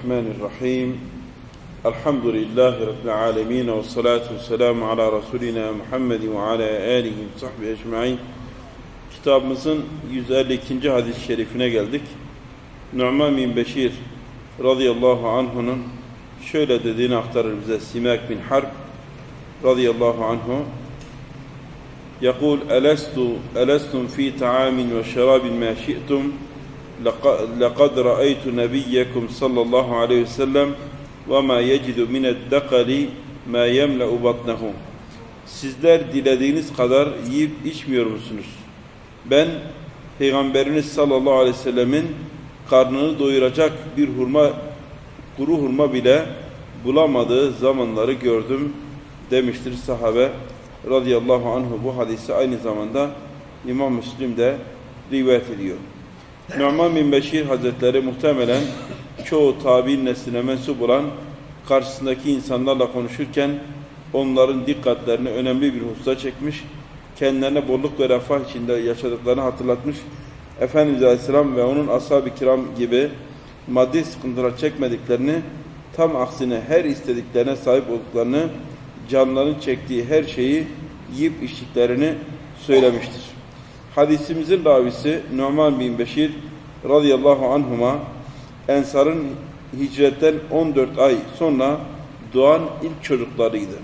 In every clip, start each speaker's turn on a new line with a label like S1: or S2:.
S1: الرحمن الرحيم الحمد لله رب العالمين والصلاة والسلام على Resulina Muhammed ve ala alihi ve sahbihi ecmaîn. Kitabımızın 152. hadis-i şerifine geldik. Nu'man bin Beşir radıyallahu anhu'nun şöyle dediğini aktarır bize Simak bin Harb radıyallahu anhu يقول ألست ألستم في طعام وشراب ما شئتم لقد رأيت نبيكم صلى الله عليه وسلم وما يجد من الدقل ما يملأ بطنه Sizler dilediğiniz kadar yiyip içmiyor musunuz? Ben Peygamberiniz sallallahu aleyhi ve sellemin karnını doyuracak bir hurma, kuru hurma bile bulamadığı zamanları gördüm demiştir sahabe radıyallahu anhu bu hadisi aynı zamanda İmam Müslim de rivayet ediyor. Numan bin Beşir Hazretleri muhtemelen çoğu tabi'in nesline mensup olan karşısındaki insanlarla konuşurken onların dikkatlerini önemli bir hususa çekmiş, kendilerine bolluk ve refah içinde yaşadıklarını hatırlatmış, Efendimiz Aleyhisselam ve onun ashab-ı kiram gibi maddi sıkıntılar çekmediklerini, tam aksine her istediklerine sahip olduklarını, canların çektiği her şeyi yiyip içtiklerini söylemiştir. Hadisimizin ravisi Numan bin Beşir radıyallahu anhuma Ensar'ın hicretten 14 ay sonra doğan ilk çocuklarıydı.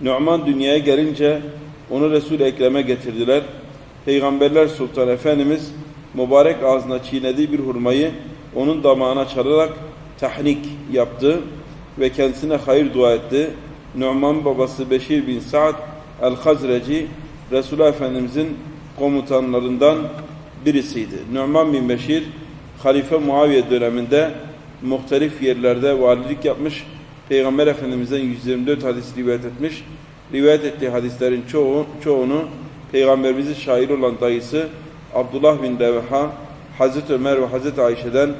S1: Numan dünyaya gelince onu Resul-i Ekrem'e getirdiler. Peygamberler Sultan Efendimiz mübarek ağzına çiğnediği bir hurmayı onun damağına çalarak tahnik yaptı ve kendisine hayır dua etti. Numan babası Beşir bin Sa'd el-Hazreci Resulullah Efendimizin komutanlarından birisiydi. Numan bin Beşir Halife Muaviye döneminde muhtelif yerlerde valilik yapmış. Peygamber Efendimiz'den 124 hadis rivayet etmiş. Rivayet ettiği hadislerin çoğu, çoğunu Peygamberimizin şairi olan dayısı Abdullah bin Deveha, Hazreti Ömer ve Hazreti Ayşe'den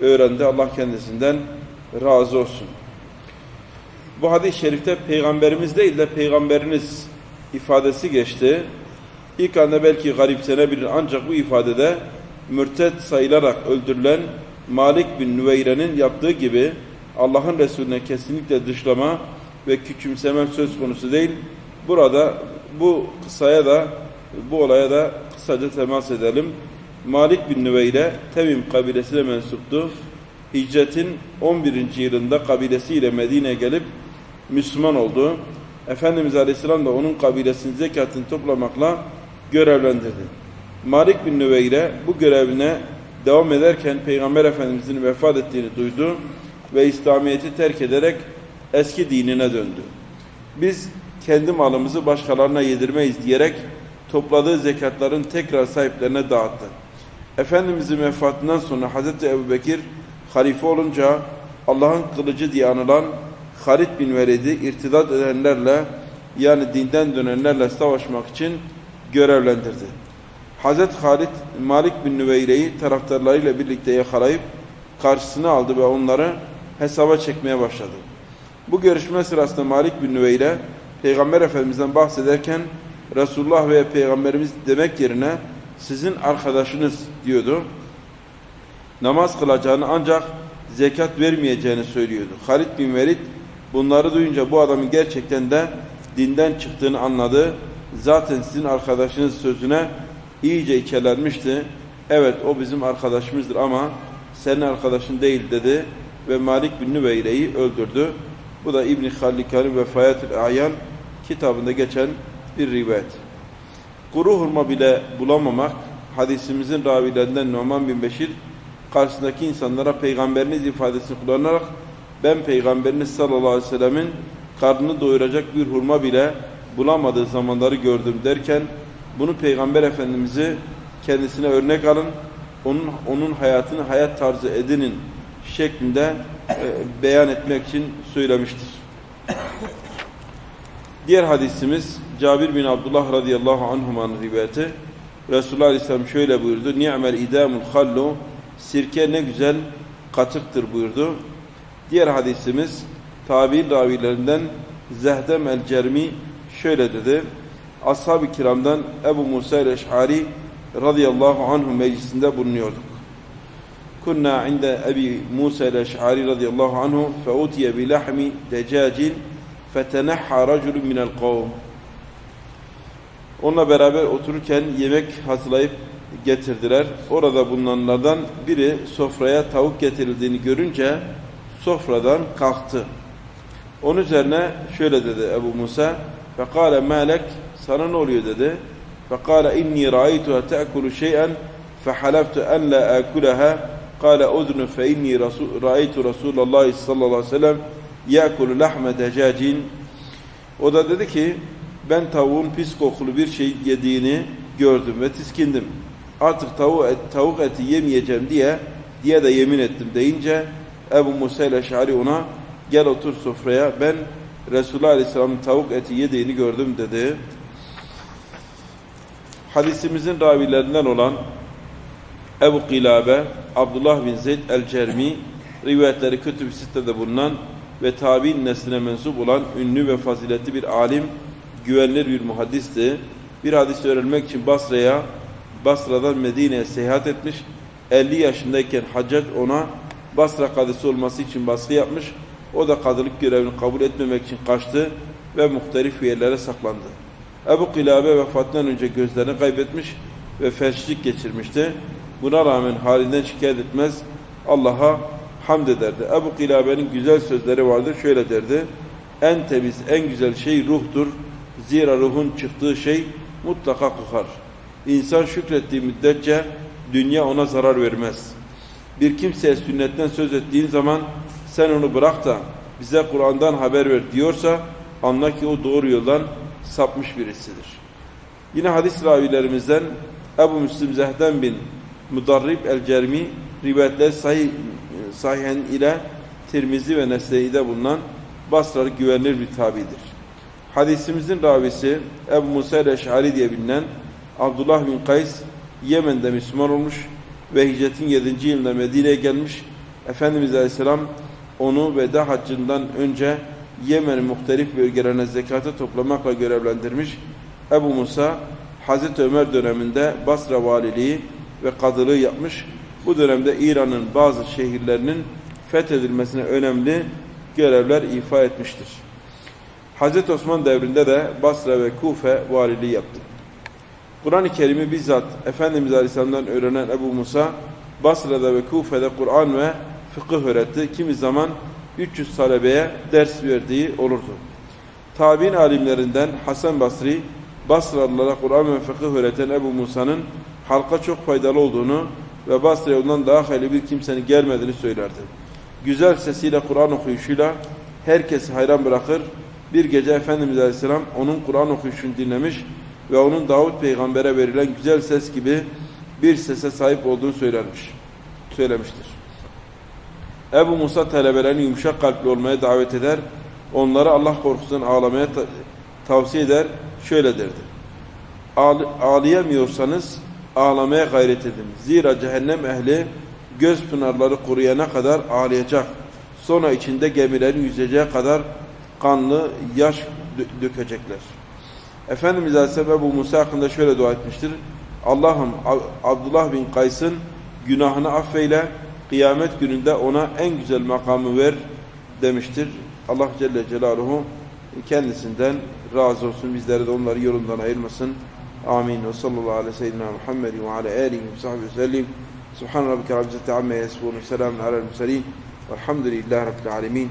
S1: öğrendi. Allah kendisinden razı olsun. Bu hadis-i şerifte peygamberimiz değil de peygamberiniz ifadesi geçti. İlk anda belki garipsenebilir ancak bu ifadede mürted sayılarak öldürülen Malik bin Nüveyre'nin yaptığı gibi Allah'ın Resulüne kesinlikle dışlama ve küçümseme söz konusu değil. Burada bu kısaya da bu olaya da kısaca temas edelim. Malik bin Nüveyre Temim kabilesine mensuptu. Hicretin 11. yılında kabilesiyle Medine'ye gelip Müslüman oldu. Efendimiz Aleyhisselam da onun kabilesinin zekatını toplamakla görevlendirdi. Malik bin Nüveyre bu görevine devam ederken Peygamber Efendimizin vefat ettiğini duydu ve İslamiyet'i terk ederek eski dinine döndü. Biz kendi malımızı başkalarına yedirmeyiz diyerek topladığı zekatların tekrar sahiplerine dağıttı. Efendimizin vefatından sonra Hazreti Ebu Bekir halife olunca Allah'ın kılıcı diye anılan Halid bin Velid'i irtidat edenlerle yani dinden dönenlerle savaşmak için görevlendirdi. Hazreti Halid Malik bin Nüveyre'yi taraftarlarıyla birlikte yakalayıp karşısına aldı ve onları hesaba çekmeye başladı. Bu görüşme sırasında Malik bin Nüveyre Peygamber Efendimiz'den bahsederken Resulullah ve Peygamberimiz demek yerine sizin arkadaşınız diyordu. Namaz kılacağını ancak zekat vermeyeceğini söylüyordu. Halid bin Velid bunları duyunca bu adamın gerçekten de dinden çıktığını anladı. Zaten sizin arkadaşınız sözüne iyice içelenmişti. Evet o bizim arkadaşımızdır ama senin arkadaşın değil dedi ve Malik bin Nüveyre'yi öldürdü. Bu da İbn-i Hallika'nın Vefayetül Ayan kitabında geçen bir rivayet. Kuru hurma bile bulamamak hadisimizin ravilerinden Numan bin Beşir karşısındaki insanlara peygamberiniz ifadesini kullanarak ben peygamberiniz sallallahu aleyhi ve sellemin karnını doyuracak bir hurma bile bulamadığı zamanları gördüm derken bunu peygamber efendimizi kendisine örnek alın onun onun hayatını hayat tarzı edinin şeklinde e, beyan etmek için söylemiştir. Diğer hadisimiz Cabir bin Abdullah radıyallahu anhumanın rivayeti. Resulullah Aleyhisselam şöyle buyurdu. Ni'mel idamul hallu sirke ne güzel katıktır buyurdu. Diğer hadisimiz tabi ravilerinden Zehdem el-Cermi şöyle dedi. Ashab-ı kiramdan Ebu Musa el-Eş'ari radıyallahu anhu meclisinde bulunuyorduk. Kunna inde Ebi Musa el-Eş'ari radıyallahu anhu feutiye bi lahmi decacin fetenehha raculun minel kavm. Onunla beraber otururken yemek hazırlayıp getirdiler. Orada bulunanlardan biri sofraya tavuk getirildiğini görünce sofradan kalktı. Onun üzerine şöyle dedi Ebu Musa فَقَالَ مَالَكْ Sana ne oluyor dedi. فَقَالَ اِنِّي رَأَيْتُهَا تَأْكُلُ شَيْئًا فَحَلَفْتُ اَنْ لَا آكُلَهَا قَالَ اُذْنُ فَاِنِّي رَأَيْتُ رَسُولَ اللّٰهِ sallallahu aleyhi ve sellem يَأْكُلُ لَحْمَ دَجَاجٍ O da dedi ki ben tavuğun pis kokulu bir şey yediğini gördüm ve tiskindim. Artık tavuk, et, tavuk eti yemeyeceğim diye diye de yemin ettim deyince Ebu Musa ile Şari ona gel otur sofraya ben Resulullah Aleyhisselam'ın tavuk eti yediğini gördüm dedi. Hadisimizin ravilerinden olan Ebu Kilabe, Abdullah bin Zeyd el-Cermi, rivayetleri kötü bir sitede bulunan ve tabi'in nesline mensup olan ünlü ve faziletli bir alim, güvenilir bir muhaddisti. Bir hadis öğrenmek için Basra'ya, Basra'dan Medine'ye seyahat etmiş. 50 yaşındayken Haccac ona Basra kadısı olması için baskı yapmış. O da kadılık görevini kabul etmemek için kaçtı ve muhtelif yerlere saklandı. Ebu Kilabe vefatından önce gözlerini kaybetmiş ve felçlik geçirmişti. Buna rağmen halinden şikayet etmez, Allah'a hamd ederdi. Ebu Kilabe'nin güzel sözleri vardır, şöyle derdi. En temiz, en güzel şey ruhtur. Zira ruhun çıktığı şey mutlaka kokar. İnsan şükrettiği müddetçe dünya ona zarar vermez. Bir kimseye sünnetten söz ettiğin zaman sen onu bırak da bize Kur'an'dan haber ver diyorsa anla ki o doğru yoldan sapmış birisidir. Yine hadis ravilerimizden Ebu Müslim Zehden bin Mudarrib el-Cermi rivayetler sahih, sahihen ile Tirmizi ve Nese'de bulunan Basralı güvenilir bir tabidir. Hadisimizin ravisi Ebu Musa el-Eş'ari diye bilinen Abdullah bin Kays Yemen'de Müslüman olmuş ve hicretin 7. yılında Medine'ye gelmiş. Efendimiz Aleyhisselam onu veda haccından önce Yemen'in muhtelif bölgelerine zekatı toplamakla görevlendirmiş. Ebu Musa Hazreti Ömer döneminde Basra valiliği ve kadılığı yapmış. Bu dönemde İran'ın bazı şehirlerinin fethedilmesine önemli görevler ifa etmiştir. Hazreti Osman devrinde de Basra ve Kufe valiliği yaptı. Kur'an-ı Kerim'i bizzat Efendimiz Aleyhisselam'dan öğrenen Ebu Musa, Basra'da ve Kufe'de Kur'an ve fıkıh öğretti. Kimi zaman 300 talebeye ders verdiği olurdu. Tabi'in alimlerinden Hasan Basri, Basralılara Kur'an ve fıkıh öğreten Ebu Musa'nın halka çok faydalı olduğunu ve Basra'ya ondan daha hayırlı bir kimsenin gelmediğini söylerdi. Güzel sesiyle Kur'an okuyuşuyla herkesi hayran bırakır. Bir gece Efendimiz Aleyhisselam onun Kur'an okuyuşunu dinlemiş ve onun Davut peygambere verilen güzel ses gibi bir sese sahip olduğunu söylenmiş, söylemiştir. Ebu Musa talebelerini yumuşak kalpli olmaya davet eder, onları Allah korkusundan ağlamaya ta tavsiye eder, şöyle derdi. Ağl ağlayamıyorsanız ağlamaya gayret edin. Zira cehennem ehli göz pınarları kuruyana kadar ağlayacak. Sonra içinde gemilerin yüzeceği kadar kanlı yaş dö dökecekler. Efendimiz Aleyhisselam Ebu Musa hakkında şöyle dua etmiştir. Allah'ım Abdullah bin Kays'ın günahını affeyle, kıyamet gününde ona en güzel makamı ver demiştir. Allah Celle Celaluhu kendisinden razı olsun. Bizleri de onları yolundan ayırmasın. Amin. Ve sallallahu aleyhi ve sellem Muhammed ve ala alihi ve sahbihi sellim. Subhan rabbike rabbil izzati amma yasifun. Selamun alel murselin. Velhamdülillahi rabbil alamin.